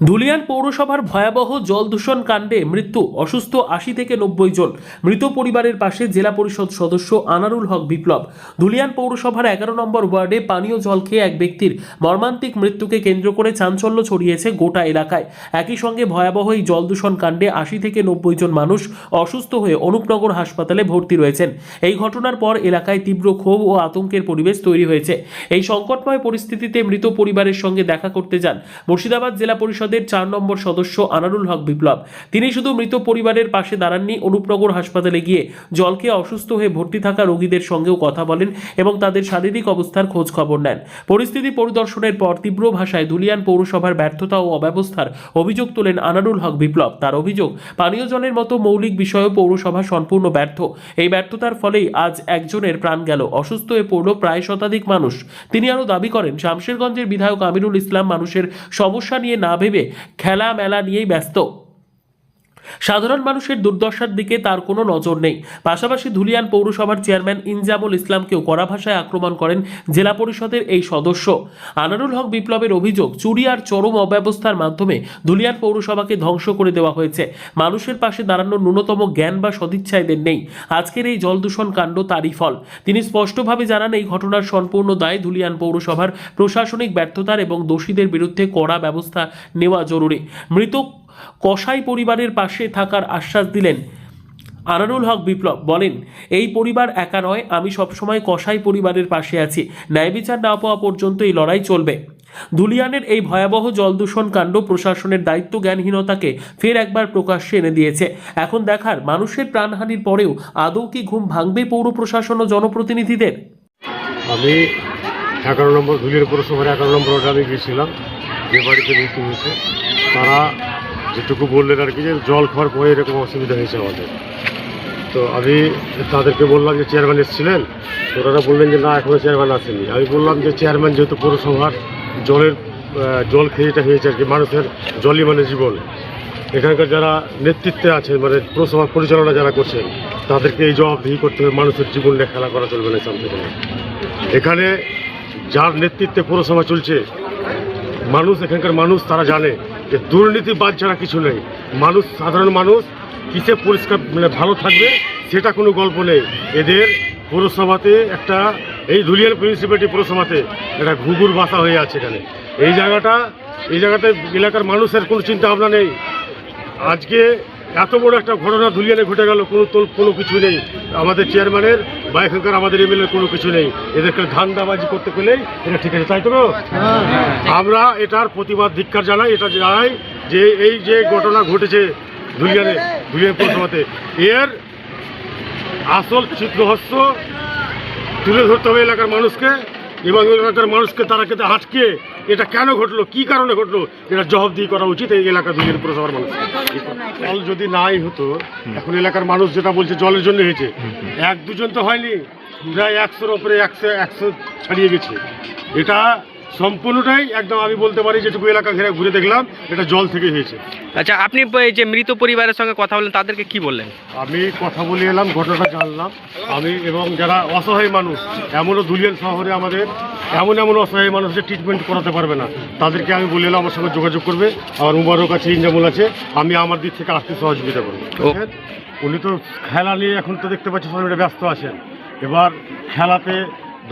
ধুলিয়ান পৌরসভার ভয়াবহ জল দূষণ কাণ্ডে মৃত্যু অসুস্থ আশি থেকে নব্বই জন। মৃত পরিবারের পাশে জেলা পরিষদ সদস্য আনারুল হক বিপ্লব। ধুলিয়ান পৌরসভার এগারো নম্বর ওয়ার্ডে পানীয় জল খেয়ে এক ব্যক্তির মর্মান্তিক মৃত্যুকে কেন্দ্র করে চাঞ্চল্য ছড়িয়েছে গোটা এলাকায়। একই সঙ্গে ভয়াবহ এই জল দূষণ কাণ্ডে আশি থেকে নব্বই জন মানুষ অসুস্থ হয়ে অনুপনগর হাসপাতালে ভর্তি রয়েছেন। এই ঘটনার পর এলাকায় তীব্র ক্ষোভ ও আতঙ্কের পরিবেশ তৈরি হয়েছে। এই সংকটময় পরিস্থিতিতে মৃত পরিবারের সঙ্গে দেখা করতে যান মুর্শিদাবাদ জেলা পরিষদের চার নম্বর সদস্য আনারুল হক বিপ্লব। তিনি শুধু মৃত পরিবারের পাশে দাঁড়াননি অনুপনগর হাসপাতালে গিয়ে জলকে অসুস্থ হয়ে ভর্তি থাকা রোগীদের সঙ্গেও কথা বলেন এবং তাদের শারীরিক অবস্থার খোঁজ খবর নেন। পরিস্থিতি পরিদর্শনের পর তীব্র ভাষায় দুলিয়ান পৌরসভার ব্যর্থতা ও অব্যবস্থার অভিযোগ তোলেন আনারুল হক বিপ্লব। তার অভিযোগ, পানীয় জলের মতো মৌলিক বিষয়েও পৌরসভা সম্পূর্ণ ব্যর্থ। এই ব্যর্থতার ফলেই আজ একজনের প্রাণ গেল, অসুস্থ হয়ে পড়ল প্রায় শতাধিক মানুষ। তিনি আরও দাবি করেন, শামশেরগঞ্জের বিধায়ক আমিরুল ইসলাম মানুষের সমস্যা নিয়ে না ভেবে খেলা মেলা নিয়েই ব্যস্ত। সাধারণ মানুষের দুর্দশার দিকে তার কোনো নজর নেই। পাশাপাশি ধুলিয়ান পৌরসভার চেয়ারম্যান ইনজামুল ইসলামকেও কড়া ভাষায় আক্রমণ করেন জেলা পরিষদের এই সদস্য। আনারুল হক বিপ্লবের অভিযোগ, চুরি আর চরম অব্যবস্থার মাধ্যমে ধুলিয়ান পৌরসভাকে ধ্বংস করে দেওয়া হয়েছে। মানুষের পাশে দাঁড়ানোর ন্যূনতম জ্ঞান বা সদিচ্ছা এদের নেই। আজকের এই জল দূষণ কাণ্ড তারই ফল। তিনি স্পষ্টভাবে জানান, এই ঘটনার সম্পূর্ণ দায় ধুলিয়ান পৌরসভার প্রশাসনিক ব্যর্থতার এবং দোষীদের বিরুদ্ধে কড়া ব্যবস্থা নেওয়া জরুরি। মৃত কসাই পরিবারের পাশে থাকার আশ্বাস দিলেন। আনারুল হক বিপ্লব বলেন, এই পরিবার একা নয়, আমি সবসময় কসাই পরিবারের পাশে আছি। ন্যায় বিচার না পাওয়া পর্যন্ত এই লড়াই চলবে। ধুলিয়ানের এই ভয়াবহ জলদূষণ কাণ্ড প্রশাসনের দায়িত্ব জ্ঞানহীনতাকে ফের একবার প্রকাশ্যে এনে দিয়েছে। এখন দেখার মানুষের প্রাণহানির পরেও আদৌ কি ঘুম ভাঙবে পৌর প্রশাসন ও জনপ্রতিনিধিদের? আমি এগারো নম্বর ধুলির পৌরসভার এগারো নম্বর আমি গিয়েছিলাম। যে বাড়িতে মৃত্যু হয়েছে, তারা যেটুকু বললেন আর কি যে জল খাওয়ার পরে এরকম অসুবিধা হয়েছে আমাদের। তো আমি তাদেরকে বললাম যে চেয়ারম্যান এসেছিলেন ওনারা বললেন যে না এখনও চেয়ারম্যান আসেনি। আমি বললাম যে চেয়ারম্যান যেহেতু পৌরসভার, জলের জল খেয়ে এটা হয়েছে আর কি, মানুষের জলই মানে জীবন। এখানকার যারা নেতৃত্বে আছেন মানে পৌরসভা পরিচালনা যারা করছেন, তাদেরকে এই জবাবদিহি করতে হবে, মানুষের জীবন নিয়ে খেলা করা চলবে না সামনে থেকে। এখানে যার নেতৃত্বে পৌরসভা চলছে, মানুষ, এখানকার মানুষ তারা জানে যে দুর্নীতি বাদ ছাড়া কিছু নেই। মানুষ, সাধারণ মানুষ, কিসে পরিষ্কার মানে ভালো থাকবে, সেটা কোনো গল্প নেই। এদের পৌরসভাতে একটা, এই ধুলিয়ান মিউনিসিপ্যালিটি পৌরসভাতে একটা ঘুঘুর বাসা হয়ে আছে এখানে। এই জায়গাটা, এই জায়গাতে এলাকার মানুষের কোনো চিন্তা ভাবনা নেই। আজকে এত বড় একটা ঘটনা ধুলিয়ানে ঘটে গেল, কোনো তোল কোনো কিছু নেই। আমাদের চেয়ারম্যানের বা এখানকার আমাদের এমএলএর কোনো কিছু নেই। এদেরকে ধান্দাবাজি করতে পেলেই এটা ঠিক আছে, তাই তো আমরা এটার প্রতিবাদ, ধিক্কার জানাই, এটা জানাই যে এই যে ঘটনা ঘটেছে ধুলিয়ানে ধুলিয়ান পৌরসভাতে, এর আসল চিত্রহস্য তুলে ধরতে হবে এলাকার মানুষকে। এবং এলাকার মানুষকে তারা কিন্তু আটকে, এটা কেন ঘটলো? কি কারণে ঘটলো? এটা জবাবদিহি করা উচিত এই এলাকা দুজনের পুরসভার মানুষ জল যদি নাই হতো, এখন এলাকার মানুষ যেটা বলছে, জলের জন্য হয়েছে। এক দুজন তো হয়নি। প্রায় একশোর ওপরে একশো একশো ছাড়িয়ে গেছে। এটা সম্পূর্ণটাই একদম আমি বলতে পারি যেটুকু এলাকা ঘিরে ঘুরে দেখলাম এটা জল থেকে হয়েছে। আচ্ছা আপনি এই যে মৃত পরিবারের সঙ্গে কথা বলেন তাদেরকে কি বললেন? আমি কথা বলে এলাম ঘটনাটা জানলাম। আমি এবং যারা অসহায় মানুষ এমনও দুলিয়ান শহরে আমাদের এমন এমন অসহায় মানুষ যে ট্রিটমেন্ট করাতে পারবে না। তাদেরকে আমি বলে এলাম আমার সঙ্গে যোগাযোগ করবে। আমার উমারও কাছে ইনজামুল আছে। আমি আমার দিক থেকে আসতে সহযোগিতা করব। ও। উনি তো খেলা নিয়ে এখন তো দেখতে পাচ্ছি সবাই ব্যস্ত আছেন। এবার খেলাতে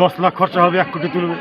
দশ লাখ খরচা হবে এক কোটি তুলবে।